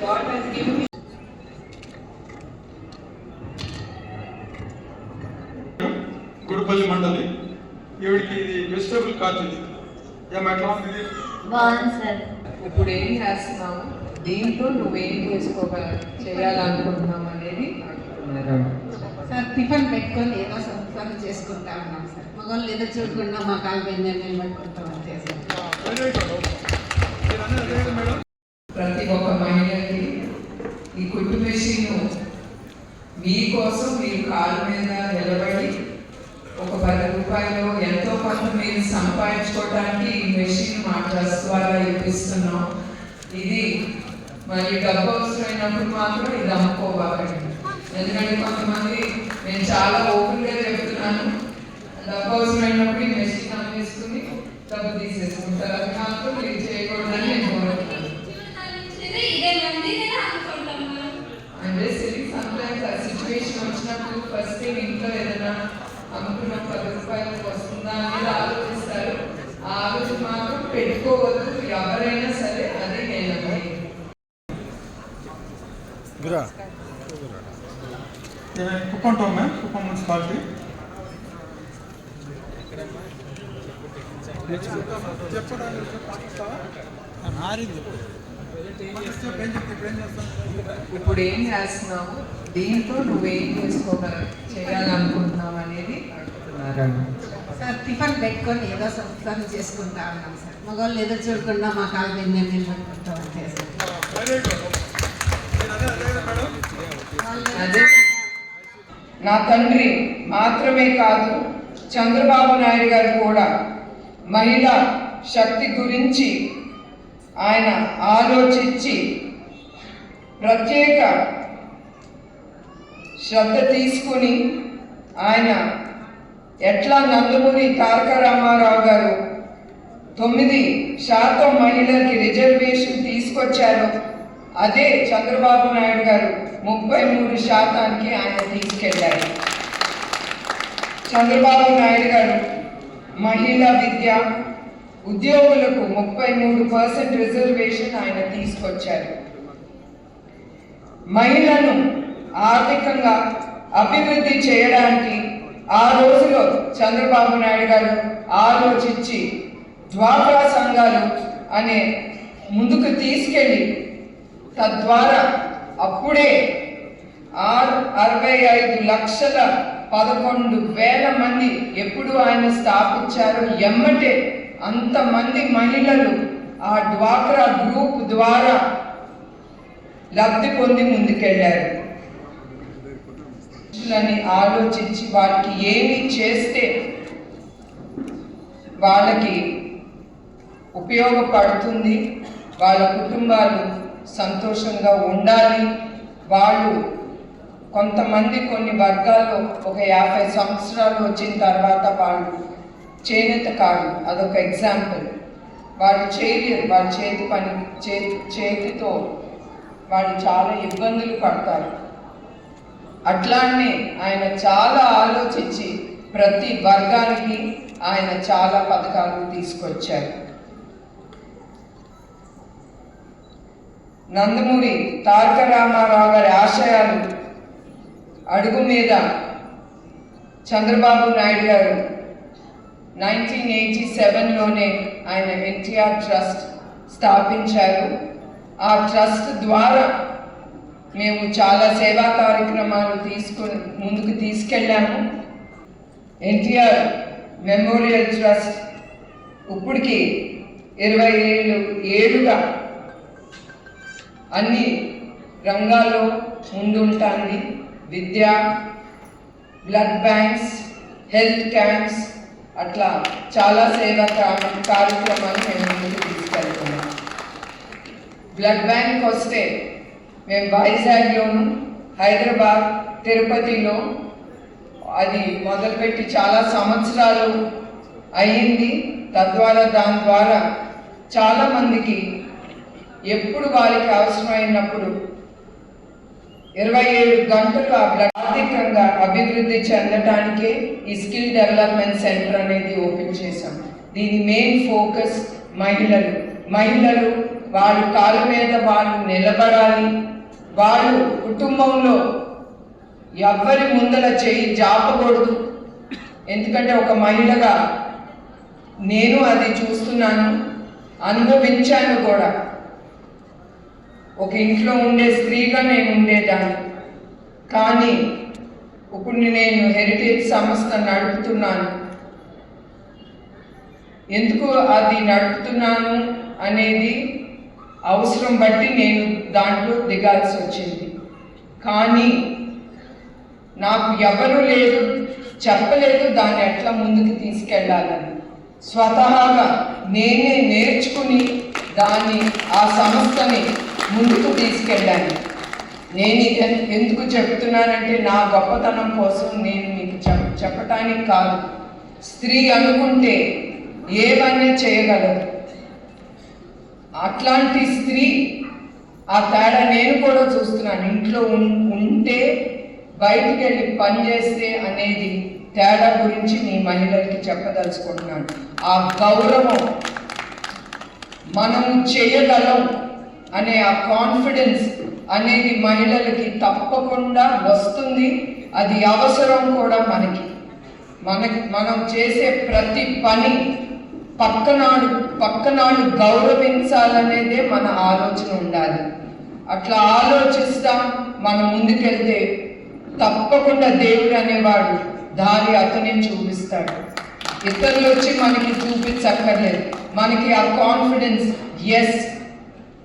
God has given me Gudipalli మండలి. ఈవిడికి ఇది వెజిటబుల్ కార్డ్ ఇది. ఏం ఎట్లా ఉంది ఇది? బాగుంది సార్. ఇప్పుడు ఏం చేస్తున్నావు? దీంట్లో నువ్వేం చేసుకోగల చేయాలనుకుంటున్నావు అనేది. సార్ టిఫిన్ పెట్టుకొని ఏదో సంసారం చేసుకుంటా ఉన్నాం సార్. మగవాళ్ళు ఏదో చూడకుండా మా కాలు మేము పట్టుకుంటాం అంతే సార్. ప్రతి ఒక్క మహిళకి ఈ కుట్టు మెషిన్ మీకోసం మీరు కాలు మీద నిలబడి ఒక పది రూపాయలు ఎంతో కొంత మీరు సంపాదించుకోవడానికి ఈ మెషిన్ మా ట్రస్ట్ ద్వారా ఇప్పిస్తున్నాం. ఇది మరి డబ్బు అవసరమైనప్పుడు మాత్రం ఇది అమ్ముకోవాలండి. ఎందుకంటే కొంతమంది నేను చాలా ఓపెన్గా చెప్తున్నాను డబ్బు అవసరమైనప్పుడు ఈ మెషిన్ అమ్మేసుకుని డబ్బు తీసేసుకుంటారు అది మాత్రం మీరు చేయకూడదని నేను కోరుతున్నాను ఇదే మంది నేను అనుకుంటున్నాను అంటే సిరి సమ్టైమ్స్ ఆ సిచ్యువేషన్ వచ్చినప్పుడు ఫస్ట్ థింగ్ ఇంట్లో ఏదైనా అమ్ముకున్న పది రూపాయలకు వస్తుందా అనేది ఆలోచిస్తారు ఆ ఆలోచన మాత్రం పెట్టుకోవద్దు ఎవరైనా సరే అది. ఏ, Kuppam town ma'am Kuppam municipality ఇప్పుడు ఏం చేస్తున్నావు? దీంతో నువ్వేం చేసుకోగల చేయాలనుకుంటున్నావు అనేది అడుగుతున్నారు సార్ టిఫిన్ పెట్టుకొని ఏదో సంస్కారం చేసుకుంటా ఉన్నాం సార్. మగవాళ్ళు ఏదో చూడకుండా మా కాలు మీద మేము అంతే సార్. నా తండ్రి మాత్రమే కాదు చంద్రబాబు నాయుడు గారు కూడా మహిళా శక్తి గురించి ఆయన ఆలోచించి ప్రత్యేక శ్రద్ధ తీసుకుని ఆయన ఎట్లా నందమూరి తారక రామారావు గారు? తొమ్మిది శాతం మహిళలకి రిజర్వేషన్ తీసుకొచ్చారు. అదే చంద్రబాబు నాయుడు గారు ముప్పై మూడు శాతానికి ఆయన తీసుకెళ్ళారు. చంద్రబాబు నాయుడు గారు మహిళా విద్య ఉద్యోగులకు ముప్పై మూడు పర్సెంట్ రిజర్వేషన్ ఆయన తీసుకొచ్చారు. మహిళను ఆర్థికంగా అభివృద్ధి చేయడానికి ఆ రోజులో చంద్రబాబు నాయుడు గారు ఆలోచించి డ్వాక్రా సంఘాలు అనే ముందుకు తీసుకెళ్ళి తద్వారా అప్పుడే ఆరు అరవై ఐదు లక్షల పదకొండు వేల మంది ఎప్పుడు ఆయన స్థాపించారో ఎమ్మటే అంతమంది మహిళలు ఆ డ్వాక్రా గ్రూప్ ద్వారా లబ్ధి పొంది ముందుకెళ్ళారు. అని ఆలోచించి వాళ్ళకి ఏమి చేస్తే వాళ్ళకి ఉపయోగపడుతుంది వాళ్ళ కుటుంబాలు సంతోషంగా ఉండాలి. వాళ్ళు కొంతమంది కొన్ని వర్గాల్లో ఒక యాభై సంవత్సరాలు వచ్చిన తర్వాత వాళ్ళు చేనేత కాదు. అదొక ఎగ్జాంపుల్. వాళ్ళు చేయలేరు. వాళ్ళ చేతి పని చేతి చేతితో వాళ్ళు చాలా ఇబ్బందులు పడతారు. అట్లానే ఆయన చాలా ఆలోచించి ప్రతి వర్గానికి ఆయన చాలా పథకాలు తీసుకొచ్చారు. నందమూరి తారక రామారావు గారి ఆశయాలు అడుగు మీద చంద్రబాబు నాయుడు గారు నైన్టీన్ ఎయిటీ సెవెన్లోనే ఆయన ఎన్టీఆర్ ట్రస్ట్ స్థాపించారు. ఆ ట్రస్ట్ ద్వారా మేము చాలా సేవా కార్యక్రమాలు తీసుకుని ముందుకు తీసుకెళ్ళాము. ఎన్టీఆర్ మెమోరియల్ ట్రస్ట్ ఇప్పటికి ఇరవై ఏళ్ళు ఏడుగా అన్ని రంగాల్లో ముందుంటాంది. విద్య బ్లడ్ బ్యాంక్స్ హెల్త్ క్యాంప్స్ అట్లా చాలా సేవా కా- కార్యక్రమాలు మేము ముందుకు తీసుకెళ్తున్నాం. బ్లడ్ బ్యాంక్ వస్తే మేము వైజాగ్లోను హైదరాబాద్ తిరుపతిలో అది మొదలుపెట్టి చాలా సంవత్సరాలు అయ్యింది. తద్వారా దాని ద్వారా చాలామందికి ఎప్పుడు వాళ్ళకి అవసరమైనప్పుడు ఇరవై ఏడు గంటలు ఆర్థికంగా అభివృద్ధి చెందటానికే ఈ స్కిల్ డెవలప్మెంట్ సెంటర్ అనేది ఓపెన్ చేశాం. దీని మెయిన్ ఫోకస్ మహిళలు. మహిళలు వాళ్ళ కాళ్ళ మీద వాళ్ళు నిలబడాలి. వాళ్ళు కుటుంబంలో ఎవ్వరి ముందల చేయి జాపకూడదు. ఎందుకంటే ఒక మహిళగా నేను అది చూస్తున్నాను అనుభవించాను కూడా. ఒక ఇంట్లో ఉండే స్త్రీగా నేను ఉండేదాన్ని. కానీ ఇప్పుడు నేను హెరిటేజ్ సంస్థ నడుపుతున్నాను. ఎందుకు అది నడుపుతున్నాను అనేది అవసరం బట్టి నేను దాంట్లో దిగాల్సి వచ్చింది. కానీ నాకు ఎవరు లేదు చెప్పలేదు దాన్ని ఎట్లా ముందుకు తీసుకెళ్ళాలని. స్వతహాగా నేనే నేర్చుకుని దాన్ని ఆ సంస్థని ముందుకు తీసుకెళ్ళాను. నేను ఇది ఎందుకు చెప్తున్నానంటే నా గొప్పతనం కోసం నేను మీకు చెప్ చెప్పటానికి కాదు. స్త్రీ అనుకుంటే ఏవన్నీ చేయగలదు. అట్లాంటి స్త్రీ ఆ తేడా నేను కూడా చూస్తున్నాను. ఇంట్లో ఉం- ఉంటే బయటికి వెళ్ళి పని చేస్తే అనేది తేడా గురించి మీ మహిళలకి చెప్పదలుచుకుంటున్నాను. ఆ గౌరవం మనము చేయగలం అనే ఆ కాన్ఫిడెన్స్ అనేది మహిళలకి తప్పకుండా వస్తుంది. అది అవసరం కూడా మనకి. మనకి మనం చేసే ప్రతి పని పక్కనాడు పక్కనాడు గౌరవించాలనేదే మన ఆలోచన ఉండాలి. అట్లా ఆలోచిస్తాం మనం ముందుకెళ్తే తప్పకుండా దేవుడు అనేవాడు దారి అతనే చూపిస్తాడు. ఇతరులు వచ్చి మనకి చూపించక్కర్లేదు. మనకి ఆ కాన్ఫిడెన్స్ ఎస్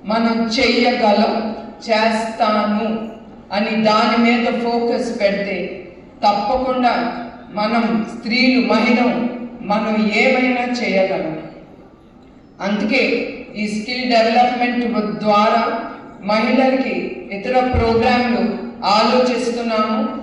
మనం చెయ్యగలం చేస్తాను అని దాని మీద ఫోకస్ పెడితే తప్పకుండా మనం స్త్రీలు మహిళం మనం ఏమైనా చేయగలం. అందుకే ఈ స్కిల్ డెవలప్మెంట్ ద్వారా మహిళలకి ఇతర ప్రోగ్రాంలు ఆలోచిస్తున్నాము.